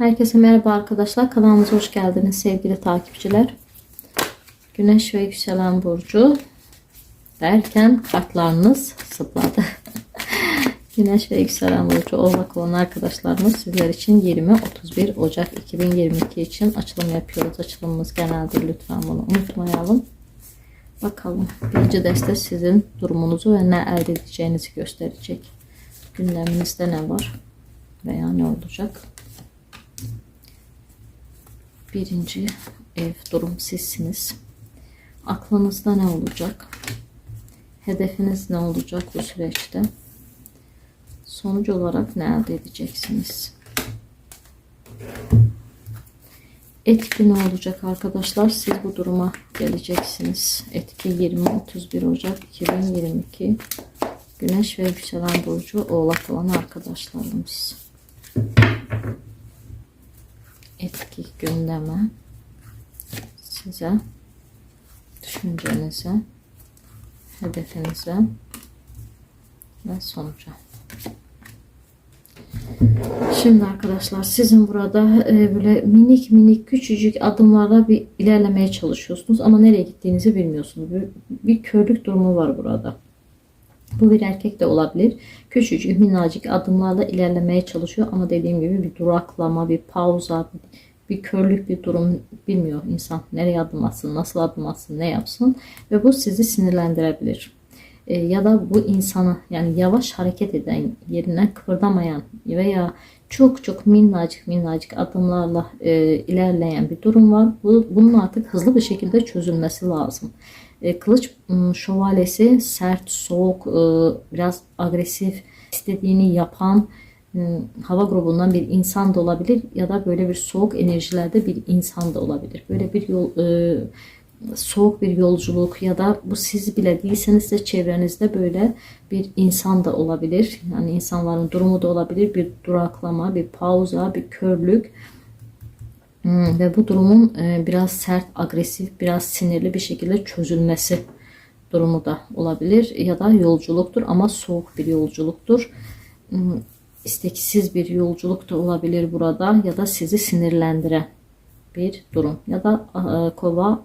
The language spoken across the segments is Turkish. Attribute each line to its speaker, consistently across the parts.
Speaker 1: Herkese merhaba arkadaşlar. Kanalımıza hoş geldiniz sevgili takipçiler. Güneş ve yükselen burcu derken kartlarınız zıpladı. Güneş ve yükselen burcu oğlak olan arkadaşlarımız sizler için 20-31 Ocak 2022 için açılım yapıyoruz. Açılımımız geneldir. Lütfen bunu unutmayalım. Bakalım birinci deste sizin durumunuzu ve ne elde edeceğinizi gösterecek. Gündeminizde ne var veya ne olacak? Birinci ev durum sizsiniz. Aklınızda ne olacak? Hedefiniz ne olacak bu süreçte? Sonuç olarak ne elde edeceksiniz? Etki ne olacak arkadaşlar? Siz bu duruma geleceksiniz. Etki 20-31 Ocak 2022 Güneş ve yükselen burcu oğlak olan arkadaşlarımız. Etki gündeme size düşüncenize hedefinize ve sonuca. Şimdi arkadaşlar sizin burada e, böyle minik minik küçücük adımlarla bir ilerlemeye çalışıyorsunuz ama nereye gittiğinizi bilmiyorsunuz. Bir, bir körlük durumu var burada. Bu bir erkek de olabilir. Küçücük minnacık adımlarla ilerlemeye çalışıyor ama dediğim gibi bir duraklama, bir pauza, bir körlük bir durum bilmiyor insan. Nereye adım atsın, nasıl adım atsın, ne yapsın ve bu sizi sinirlendirebilir. E, ya da bu insanı yani yavaş hareket eden, yerinden kıpırdamayan veya çok çok minnacık minnacık adımlarla e, ilerleyen bir durum var. Bu, bunun artık hızlı bir şekilde çözülmesi lazım. E, kılıç şövalyesi sert, soğuk, e, biraz agresif, istediğini yapan hava grubundan bir insan da olabilir ya da böyle bir soğuk enerjilerde bir insan da olabilir. Böyle bir yol soğuk bir yolculuk ya da bu siz bile değilseniz de çevrenizde böyle bir insan da olabilir. Yani insanların durumu da olabilir. Bir duraklama, bir pauza, bir körlük Hmm, ve bu durumun e, biraz sert, agresif, biraz sinirli bir şekilde çözülmesi durumu da olabilir ya da yolculuktur ama soğuk bir yolculuktur. İsteksiz bir yolculuk da olabilir burada ya da sizi sinirlendiren bir durum ya da e, kova,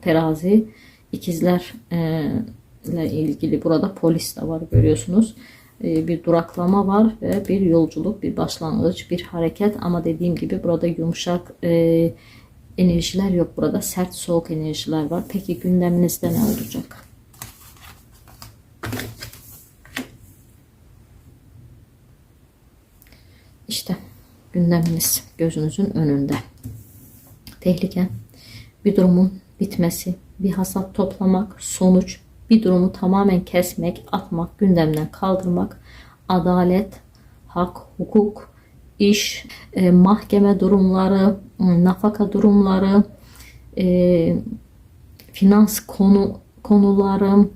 Speaker 1: terazi, ikizler e, ile ilgili burada polis de var görüyorsunuz. E, bir duraklama var ve bir yolculuk, bir başlangıç, bir hareket ama dediğim gibi burada yumuşak enerjiler yok. Burada sert soğuk enerjiler var. Peki gündeminizde ne olacak? İşte gündeminiz gözünüzün önünde. Tehlike, bir durumun bitmesi, bir hasat toplamak, sonuç, bir durumu tamamen kesmek, atmak, gündemden kaldırmak, adalet, hak, hukuk, iş, e, mahkeme durumları, nafaka durumları, e, finans konu konuları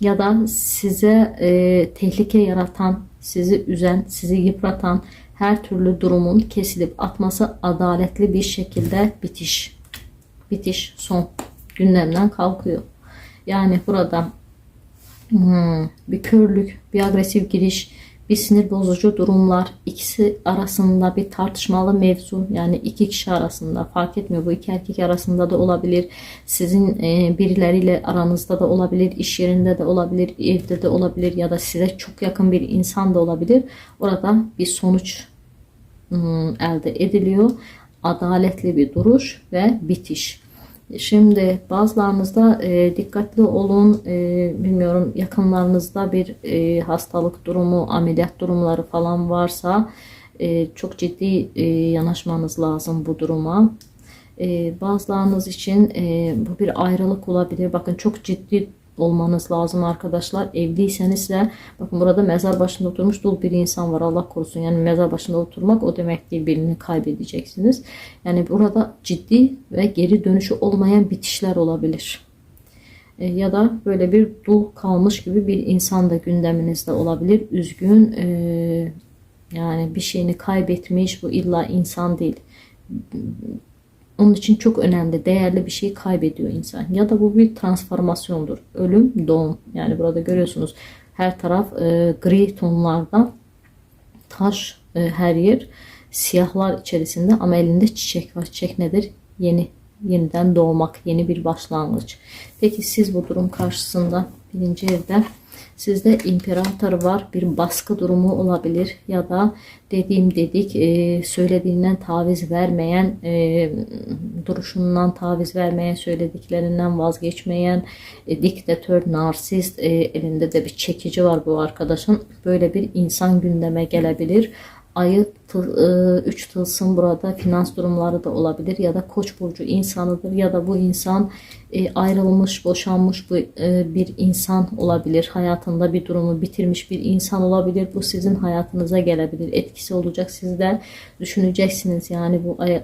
Speaker 1: ya da size e, tehlike yaratan, sizi üzen, sizi yıpratan her türlü durumun kesilip atması adaletli bir şekilde bitiş. Bitiş son gündemden kalkıyor. Yani burada hmm, bir körlük, bir agresif giriş, bir sinir bozucu durumlar, ikisi arasında bir tartışmalı mevzu yani iki kişi arasında fark etmiyor bu iki erkek arasında da olabilir sizin e, birileriyle aranızda da olabilir iş yerinde de olabilir evde de olabilir ya da size çok yakın bir insan da olabilir. Orada bir sonuç hmm, elde ediliyor. Adaletli bir duruş ve bitiş Şimdi bazılarınızda e, dikkatli olun. E, bilmiyorum yakınlarınızda bir e, hastalık durumu, ameliyat durumları falan varsa e, çok ciddi e, yanaşmanız lazım bu duruma. E, bazılarınız için e, bu bir ayrılık olabilir. Bakın çok ciddi olmanız lazım arkadaşlar. Evliyseniz de bakın burada mezar başında oturmuş dul bir insan var Allah korusun. Yani mezar başında oturmak o demek değil birini kaybedeceksiniz. Yani burada ciddi ve geri dönüşü olmayan bitişler olabilir. E, ya da böyle bir dul kalmış gibi bir insan da gündeminizde olabilir. Üzgün e, yani bir şeyini kaybetmiş bu illa insan değil onun için çok önemli, değerli bir şey kaybediyor insan. Ya da bu bir transformasyondur. Ölüm, doğum. Yani burada görüyorsunuz her taraf e, gri tonlarda taş e, her yer. siyahlar içerisinde ama elinde çiçek var. Çiçek nedir? Yeni, yeniden doğmak, yeni bir başlangıç. Peki siz bu durum karşısında birinci evde Sizde imparator var bir baskı durumu olabilir ya da dediğim dedik e, söylediğinden taviz vermeyen e, duruşundan taviz vermeyen söylediklerinden vazgeçmeyen e, diktatör narsist e, elinde de bir çekici var bu arkadaşın. Böyle bir insan gündeme gelebilir ayı e, üç tılsım burada finans durumları da olabilir ya da koç burcu insanıdır ya da bu insan e, ayrılmış boşanmış e, bir insan olabilir. Hayatında bir durumu bitirmiş bir insan olabilir. Bu sizin hayatınıza gelebilir. Etkisi olacak. Sizde düşüneceksiniz. Yani bu ay,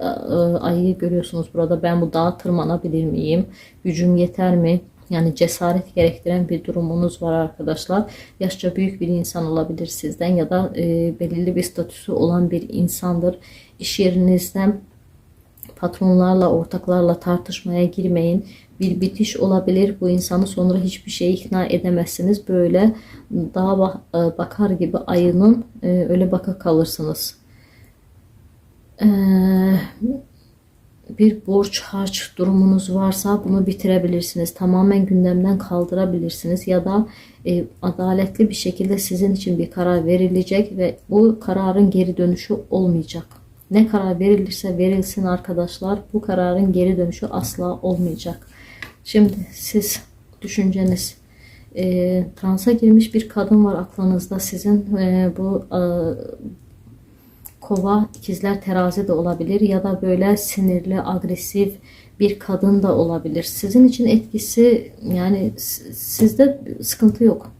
Speaker 1: ayıyı görüyorsunuz burada. Ben bu dağa tırmanabilir miyim? Gücüm yeter mi yani cesaret gerektiren bir durumunuz var arkadaşlar. Yaşça büyük bir insan olabilir sizden ya da e, belirli bir statüsü olan bir insandır. İş yerinizden patronlarla, ortaklarla tartışmaya girmeyin. Bir bitiş olabilir. Bu insanı sonra hiçbir şeye ikna edemezsiniz. Böyle daha e, bakar gibi ayının e, öyle baka kalırsınız. Eee bir borç harç durumunuz varsa bunu bitirebilirsiniz. Tamamen gündemden kaldırabilirsiniz ya da e, adaletli bir şekilde sizin için bir karar verilecek ve bu kararın geri dönüşü olmayacak. Ne karar verilirse verilsin arkadaşlar bu kararın geri dönüşü asla olmayacak. Şimdi siz düşünceniz e, transa girmiş bir kadın var aklınızda sizin e, bu e, kova, ikizler terazi de olabilir ya da böyle sinirli, agresif bir kadın da olabilir. Sizin için etkisi yani sizde sıkıntı yok.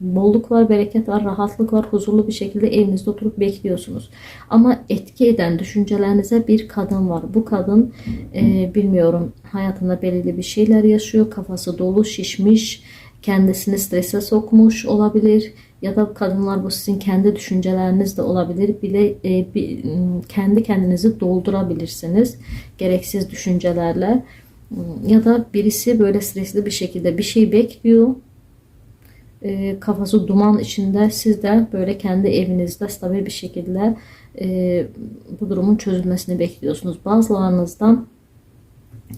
Speaker 1: Bolluk var, bereket var, rahatlık var. Huzurlu bir şekilde evinizde oturup bekliyorsunuz. Ama etki eden düşüncelerinize bir kadın var. Bu kadın e, bilmiyorum hayatında belirli bir şeyler yaşıyor. Kafası dolu, şişmiş, kendisini strese sokmuş olabilir ya da kadınlar bu sizin kendi düşünceleriniz de olabilir. Bile e, bir, kendi kendinizi doldurabilirsiniz gereksiz düşüncelerle. Ya da birisi böyle stresli bir şekilde bir şey bekliyor. E, kafası duman içinde siz de böyle kendi evinizde stabil bir şekilde e, bu durumun çözülmesini bekliyorsunuz. Bazılarınızdan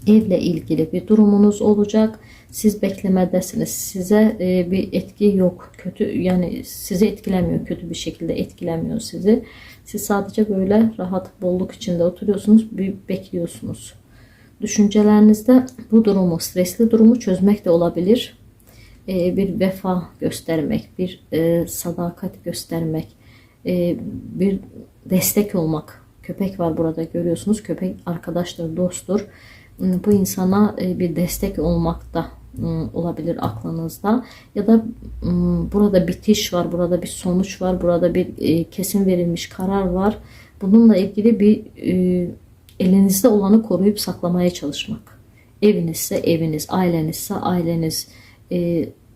Speaker 1: evle ilgili bir durumunuz olacak siz beklemedesiniz. Size e, bir etki yok. Kötü yani sizi etkilemiyor. Kötü bir şekilde etkilemiyor sizi. Siz sadece böyle rahat bolluk içinde oturuyorsunuz. Bir bekliyorsunuz. Düşüncelerinizde bu durumu, stresli durumu çözmek de olabilir. E, bir vefa göstermek, bir e, sadakat göstermek, bir destek olmak. Köpek var burada görüyorsunuz. Köpek arkadaştır, dosttur. Bu insana e, bir destek olmakta Iı, olabilir aklınızda ya da ıı, burada bitiş var burada bir sonuç var burada bir e, kesin verilmiş karar var bununla ilgili bir e, elinizde olanı koruyup saklamaya çalışmak evinizse eviniz ailenizse aileniz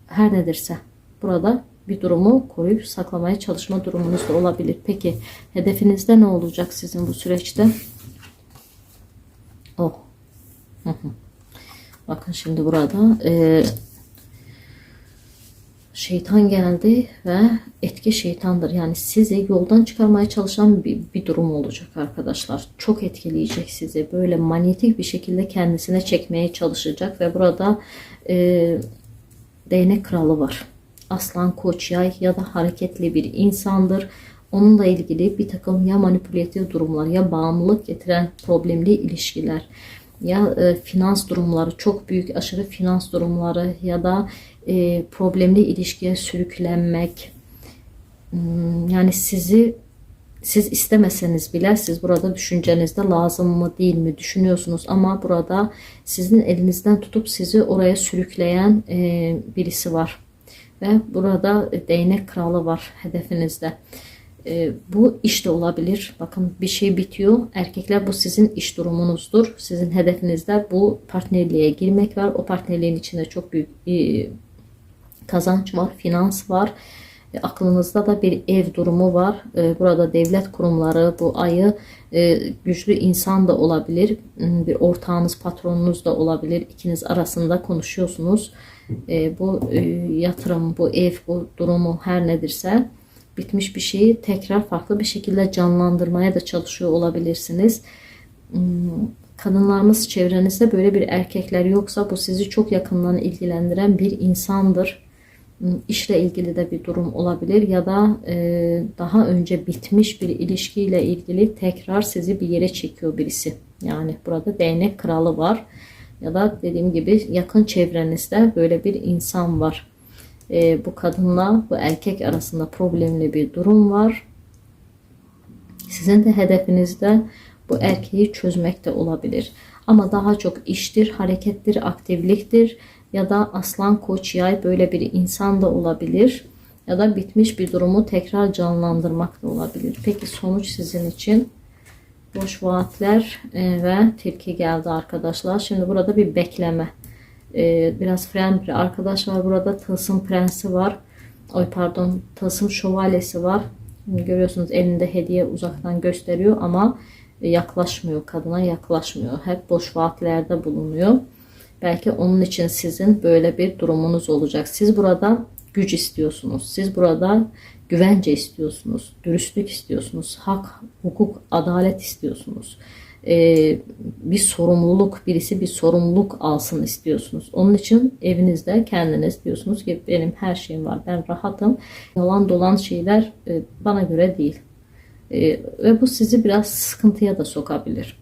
Speaker 1: her nedirse burada bir durumu koruyup saklamaya çalışma durumunuz da olabilir. Peki hedefinizde ne olacak sizin bu süreçte? Oh. Bakın şimdi burada e, şeytan geldi ve etki şeytandır. Yani sizi yoldan çıkarmaya çalışan bir, bir durum olacak arkadaşlar. Çok etkileyecek sizi. Böyle manyetik bir şekilde kendisine çekmeye çalışacak ve burada e, değnek kralı var. Aslan, koç, yay ya da hareketli bir insandır. Onunla ilgili bir takım ya manipülatif durumlar ya bağımlılık getiren problemli ilişkiler ya e, finans durumları çok büyük aşırı finans durumları ya da e, problemli ilişkiye sürüklenmek. Hmm, yani sizi siz istemeseniz bile siz burada düşüncenizde lazım mı değil mi düşünüyorsunuz? Ama burada sizin elinizden tutup sizi oraya sürükleyen e, birisi var. Ve burada değnek kralı var hedefinizde. E, bu iş de olabilir. Bakın bir şey bitiyor. Erkekler bu sizin iş durumunuzdur. Sizin hedefinizde bu partnerliğe girmek var. O partnerliğin içinde çok büyük e, kazanç var, finans var. E, aklınızda da bir ev durumu var. E, burada devlet kurumları bu ayı e, güçlü insan da olabilir. Bir ortağınız, patronunuz da olabilir. İkiniz arasında konuşuyorsunuz. E, bu e, yatırım, bu ev, bu durumu her nedirse bitmiş bir şeyi tekrar farklı bir şekilde canlandırmaya da çalışıyor olabilirsiniz. Hmm, Kadınlarımız çevrenizde böyle bir erkekler yoksa bu sizi çok yakından ilgilendiren bir insandır. Hmm, İşle ilgili de bir durum olabilir ya da e, daha önce bitmiş bir ilişkiyle ilgili tekrar sizi bir yere çekiyor birisi. Yani burada değnek kralı var ya da dediğim gibi yakın çevrenizde böyle bir insan var. E, bu kadınla bu erkek arasında problemli bir durum var. Sizin de hedefinizde bu erkeği çözmek de olabilir. Ama daha çok iştir, harekettir, aktivliktir ya da aslan koç yay böyle bir insan da olabilir. Ya da bitmiş bir durumu tekrar canlandırmak da olabilir. Peki sonuç sizin için? Boş vaatler e, ve tilki geldi arkadaşlar. Şimdi burada bir bekleme. E, biraz fren bir arkadaş var burada. Tılsım prensi var. Oy pardon tılsım şövalyesi var. Şimdi görüyorsunuz elinde hediye uzaktan gösteriyor ama yaklaşmıyor kadına yaklaşmıyor. Hep boş vaatlerde bulunuyor. Belki onun için sizin böyle bir durumunuz olacak. Siz burada güç istiyorsunuz. Siz burada güvence istiyorsunuz. Dürüstlük istiyorsunuz. Hak, hukuk, adalet istiyorsunuz. Ee, bir sorumluluk, birisi bir sorumluluk alsın istiyorsunuz. Onun için evinizde kendiniz diyorsunuz ki benim her şeyim var. Ben rahatım. Yalan dolan şeyler e, bana göre değil. E, ve bu sizi biraz sıkıntıya da sokabilir.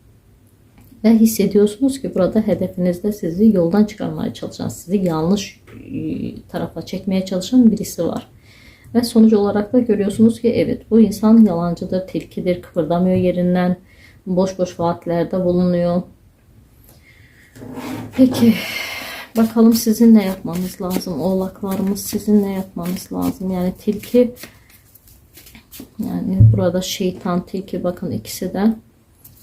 Speaker 1: Ve hissediyorsunuz ki burada hedefinizde sizi yoldan çıkarmaya çalışan, sizi yanlış e, tarafa çekmeye çalışan birisi var. Ve sonuç olarak da görüyorsunuz ki evet bu insan yalancıdır, tilkidir, kıpırdamıyor yerinden, boş boş vaatlerde bulunuyor. Peki bakalım sizin ne yapmanız lazım? Oğlaklarımız sizin ne yapmanız lazım? Yani tilki yani burada şeytan, tilki bakın ikisi de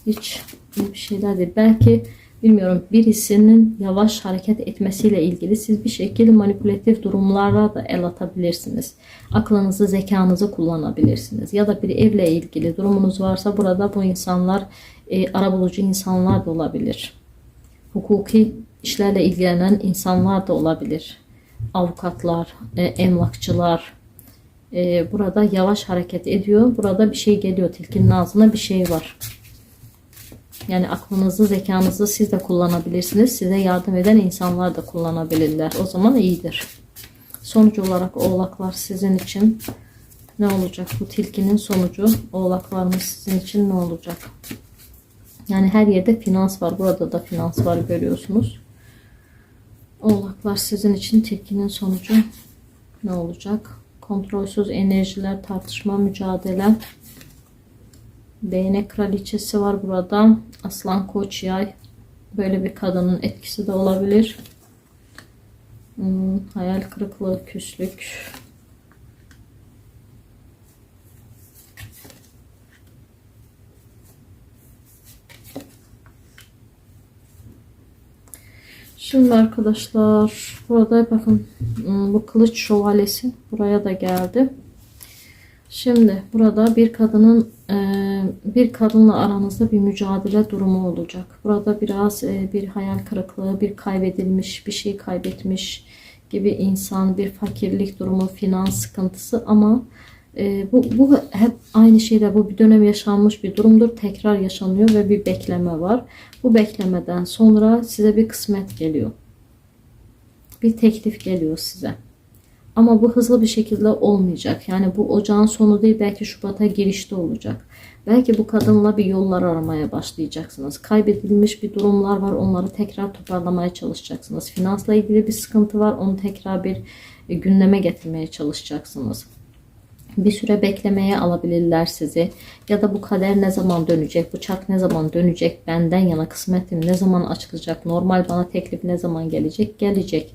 Speaker 1: hiç bir şeyler değil. Belki bilmiyorum birisinin yavaş hareket etmesiyle ilgili siz bir şekilde manipülatif durumlara da el atabilirsiniz. Aklınızı, zekanızı kullanabilirsiniz. Ya da bir evle ilgili durumunuz varsa burada bu insanlar e, arabulucu insanlar da olabilir. Hukuki işlerle ilgilenen insanlar da olabilir. Avukatlar, e, emlakçılar, e, burada yavaş hareket ediyor. Burada bir şey geliyor. Tilkinin ağzına bir şey var. Yani aklınızı, zekanızı siz de kullanabilirsiniz. Size yardım eden insanlar da kullanabilirler. O zaman iyidir. Sonuç olarak oğlaklar sizin için ne olacak? Bu tilkinin sonucu oğlaklarımız sizin için ne olacak? Yani her yerde finans var. Burada da finans var görüyorsunuz. Oğlaklar sizin için tilkinin sonucu ne olacak? Kontrolsüz enerjiler, tartışma, mücadele. Değnek kraliçesi var burada. Aslan koç yay. Böyle bir kadının etkisi de olabilir. Hmm, hayal kırıklığı, küslük. Şimdi arkadaşlar burada bakın hmm, bu kılıç şövalyesi buraya da geldi. Şimdi burada bir kadının e, bir kadınla aranızda bir mücadele durumu olacak. Burada biraz e, bir hayal kırıklığı, bir kaybedilmiş, bir şey kaybetmiş gibi insan, bir fakirlik durumu, finans sıkıntısı ama e, bu, bu hep aynı şeyler. Bu bir dönem yaşanmış bir durumdur. Tekrar yaşanıyor ve bir bekleme var. Bu beklemeden sonra size bir kısmet geliyor. Bir teklif geliyor size. Ama bu hızlı bir şekilde olmayacak. Yani bu ocağın sonu değil belki Şubat'a girişte olacak. Belki bu kadınla bir yollar aramaya başlayacaksınız. Kaybedilmiş bir durumlar var. Onları tekrar toparlamaya çalışacaksınız. Finansla ilgili bir sıkıntı var. Onu tekrar bir e, gündeme getirmeye çalışacaksınız. Bir süre beklemeye alabilirler sizi. Ya da bu kader ne zaman dönecek? Bıçak ne zaman dönecek? Benden yana kısmetim ne zaman açılacak? Normal bana teklif ne zaman gelecek? Gelecek.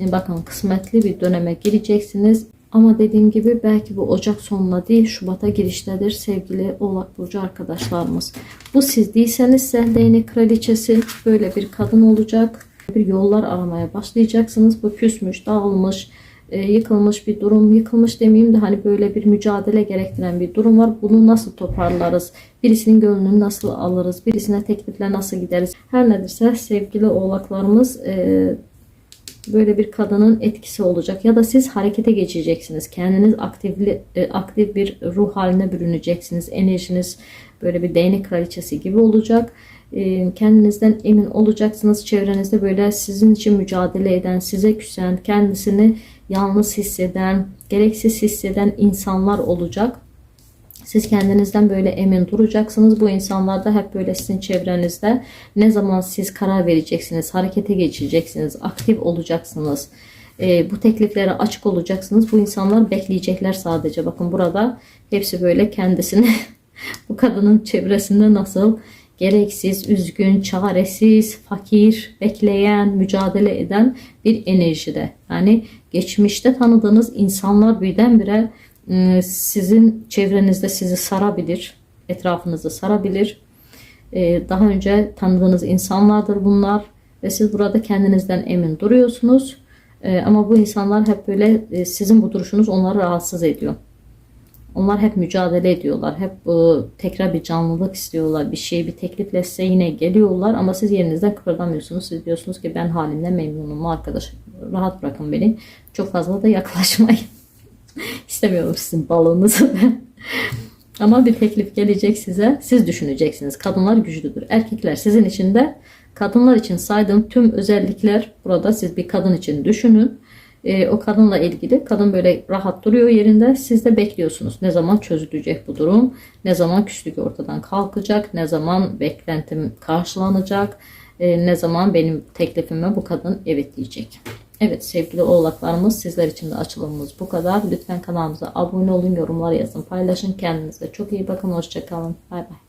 Speaker 1: E, bakın kısmetli bir döneme gireceksiniz. Ama dediğim gibi belki bu Ocak sonuna değil Şubat'a giriştedir sevgili Oğlak Burcu arkadaşlarımız. Bu siz değilseniz değnek kraliçesi böyle bir kadın olacak. Bir yollar aramaya başlayacaksınız. Bu küsmüş, dağılmış, e, yıkılmış bir durum. Yıkılmış demeyeyim de hani böyle bir mücadele gerektiren bir durum var. Bunu nasıl toparlarız? Birisinin gönlünü nasıl alırız? Birisine teklifle nasıl gideriz? Her nedirse sevgili oğlaklarımız e, böyle bir kadının etkisi olacak ya da siz harekete geçeceksiniz. Kendiniz aktifli, e, aktif bir ruh haline bürüneceksiniz. Enerjiniz böyle bir değnek kraliçesi gibi olacak. E, Kendinizden emin olacaksınız. Çevrenizde böyle sizin için mücadele eden, size küsen, kendisini yalnız hisseden, gereksiz hisseden insanlar olacak. Siz kendinizden böyle emin duracaksınız. Bu insanlar da hep böyle sizin çevrenizde. Ne zaman siz karar vereceksiniz, harekete geçeceksiniz, aktif olacaksınız. Ee, bu tekliflere açık olacaksınız. Bu insanlar bekleyecekler sadece. Bakın burada hepsi böyle kendisini bu kadının çevresinde nasıl gereksiz, üzgün, çaresiz, fakir, bekleyen, mücadele eden bir enerjide. Yani geçmişte tanıdığınız insanlar birdenbire e, sizin çevrenizde sizi sarabilir, etrafınızı sarabilir. E, Daha önce tanıdığınız insanlardır bunlar ve siz burada kendinizden emin duruyorsunuz. E, Ama bu insanlar hep böyle e, sizin bu duruşunuz onları rahatsız ediyor. Onlar hep mücadele ediyorlar. Hep e, tekrar bir canlılık istiyorlar. Bir şey, bir teklifle size yine geliyorlar ama siz yerinizden kıpırdamıyorsunuz. Siz diyorsunuz ki ben halimle memnunum arkadaş. Rahat bırakın beni. Çok fazla da yaklaşmayın. İstemiyorum sizin balığınızı. Ama bir teklif gelecek size. Siz düşüneceksiniz. Kadınlar güçlüdür. Erkekler sizin için de kadınlar için saydığım tüm özellikler burada siz bir kadın için düşünün. Ee, o kadınla ilgili kadın böyle rahat duruyor yerinde. Siz de bekliyorsunuz. Ne zaman çözülecek bu durum? Ne zaman küslük ortadan kalkacak? Ne zaman beklentim karşılanacak? Ee, ne zaman benim teklifime bu kadın evet diyecek? Evet sevgili oğlaklarımız sizler için de açılımımız bu kadar. Lütfen kanalımıza abone olun, yorumlar yazın, paylaşın. Kendinize çok iyi bakın. Hoşçakalın. Bay bay.